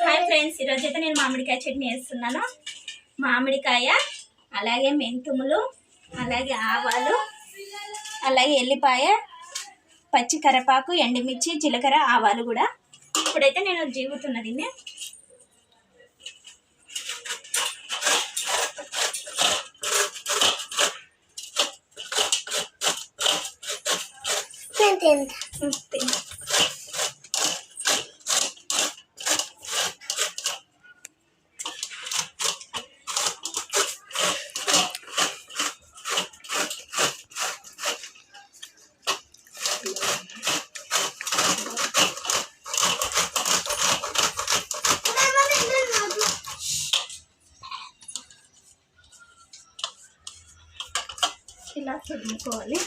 Hi friends ఈరోజు అయితే నేను మామిడికాయ చట్నీ వేస్తున్నాను మామిడికాయ అలాగే మెంతుములు అలాగే ఆవాలు అలాగే ఎల్లిపాయ పచ్చి కరివేపాకు ఎండుమిర్చి జీలకర్ర ఆవాలు కూడా. ఇప్పుడైతే నేను జీగుతున్నా దీన్ని అంతే. ఇలా తురుముకోవాలి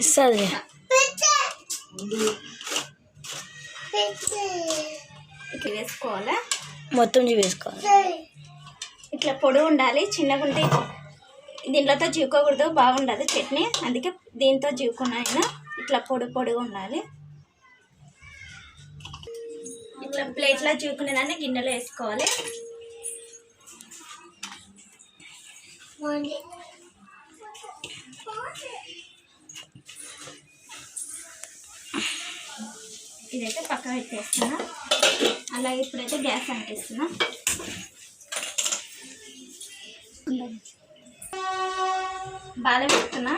ఇస్తుంది ఇట్లా వేసుకోవాలా? మొత్తం చూపించుకోవాలి ఇట్లా పొడవు ఉండాలి చిన్నగా ఉంటే దీంట్లోతో జీవుకోకూడదు బాగుండదు చట్నీ. అందుకే దీంతో జీవుకున్నాయన ఇట్లా పొడి పొడిగా ఉండాలి. ఇట్లా ప్లేట్లో జీవుకునేదాన్ని గిన్నెలో వేసుకోవాలి. ఇదైతే పక్క పెట్టేస్తున్నా. అలాగే ఇప్పుడైతే గ్యాస్ అంటిస్తున్నా బాగా పెడుతున్నా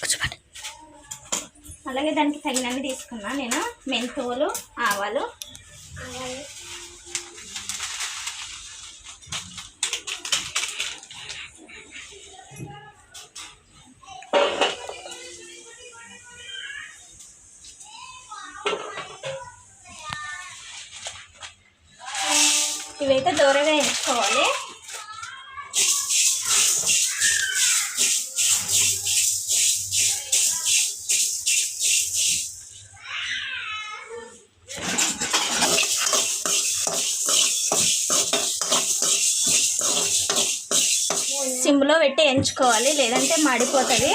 కూర్చోబెట్టు. అలాగే దానికి తగినన్ని తీసుకున్నా నేను. మెంతువులు ఆవాలు. ఇవైతే దూరగా ఎంచుకోవాలి సిమ్లో పెట్టి ఎంచుకోవాలి లేదంటే మాడిపోతుంది.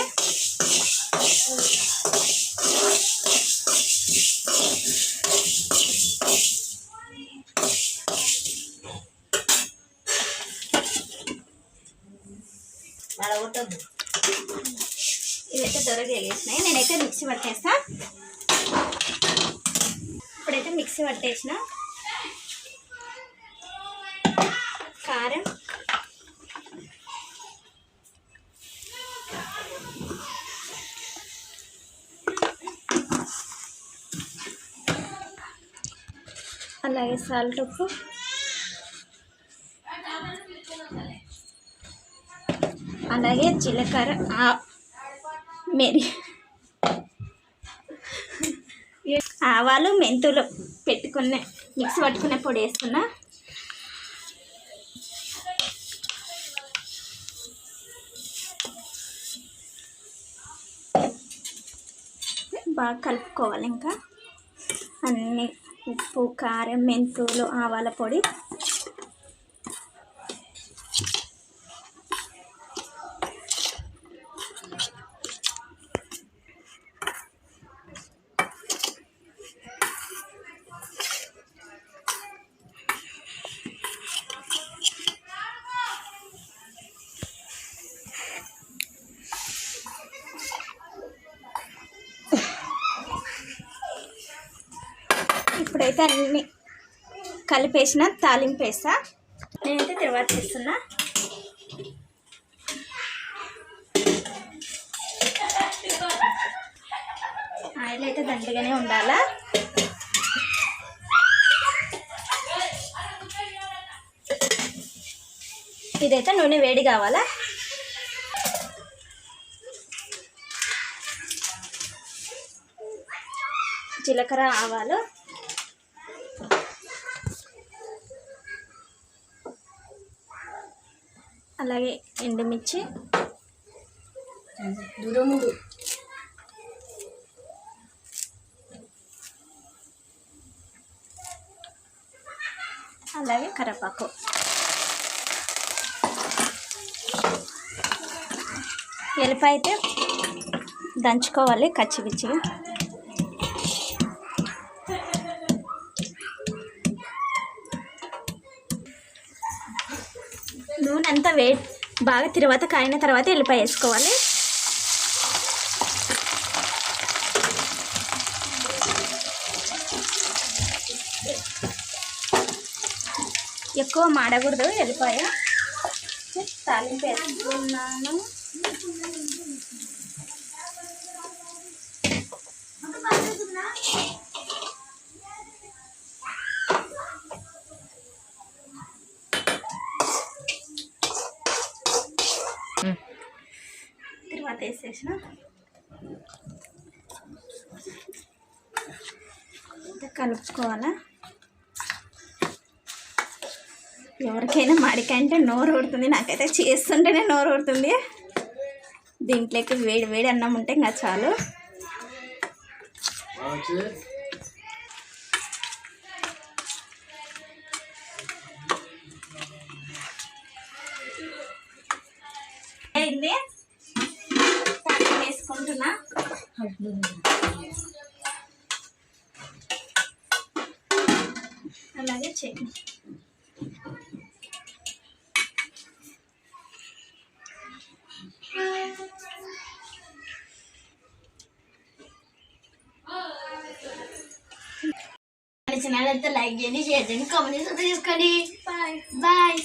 ఇవైతే నేనైతే మిక్సీ పట్టేస్తా. ఇప్పుడైతే మిక్సీ పట్టేసిన. కారం. అలాగే సాల్ట్ ఉప్పు. అలాగే జీలకర్ర. ఆ- మెరి ఆవాలు మెంతులు పెట్టుకునే మిక్స్ పట్టుకునే పొడి వేసుకున్నా. బాగా కలుపుకోవాలి ఇంకా. అన్నీ ఉప్పు కారం మెంతులు ఆవాల పొడి ఇప్పుడైతే అన్ని కలిపేసిన తాలింపు వేస్తా నేనైతే తర్వాత చేస్తున్నా. ఆయిల్ అయితే దండిగానే ఉండాలా? ఇదైతే నూనె వేడి కావాలా? జీలకర్ర ఆవాలు. అలాగే ఎండుమిర్చి. దూరం ఉండు అలాగే కరివేపాకు. ఎల్లిపాయ అయితే దంచుకోవాలి కచ్చిపిచ్చిగా అంతా వే బాగా తర్వాత కాయిన తర్వాత ఎల్లిపాయ వేసుకోవాలి. ఎక్కువ మాడకూడదు ఎల్లిపాయ. తాలింపు వేసుకున్నాను. తర్వాత వేసేసిన. కలుపుకోవాలా? ఎవరికైనా మాడికాయ అంటే నోరు ఊడుతుంది నాకైతే చేస్తుంటేనే నోరు ఊడుతుంది దీంట్లోకి వేడి వేడి అన్నం ఉంటే ఇంకా చాలు. అలాగే చట్నీ ఛానల్ అయితే లైక్ చేయండి షేర్ చేయండి కామెంట్ చేసుకోండి. Bye bye